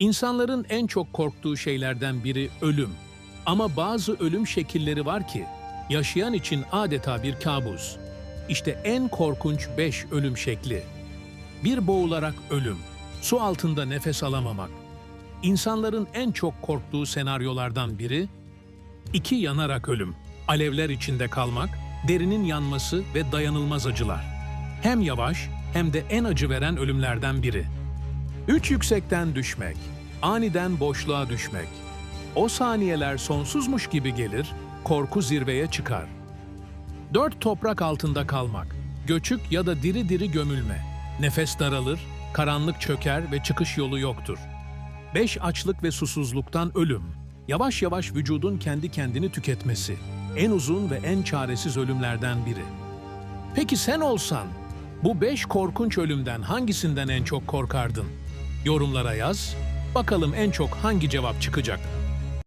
İnsanların en çok korktuğu şeylerden biri ölüm. Ama bazı ölüm şekilleri var ki yaşayan için adeta bir kabus. İşte en korkunç 5 ölüm şekli. Bir boğularak ölüm, su altında nefes alamamak. İnsanların en çok korktuğu senaryolardan biri, iki yanarak ölüm, alevler içinde kalmak, derinin yanması ve dayanılmaz acılar. Hem yavaş hem de en acı veren ölümlerden biri. Üç yüksekten düşmek, aniden boşluğa düşmek. O saniyeler sonsuzmuş gibi gelir, korku zirveye çıkar. Dört toprak altında kalmak, göçük ya da diri diri gömülme. Nefes daralır, karanlık çöker ve çıkış yolu yoktur. Beş açlık ve susuzluktan ölüm. Yavaş yavaş vücudun kendi kendini tüketmesi. En uzun ve en çaresiz ölümlerden biri. Peki sen olsan, bu beş korkunç ölümden hangisinden en çok korkardın? Yorumlara yaz, bakalım en çok hangi cevap çıkacak?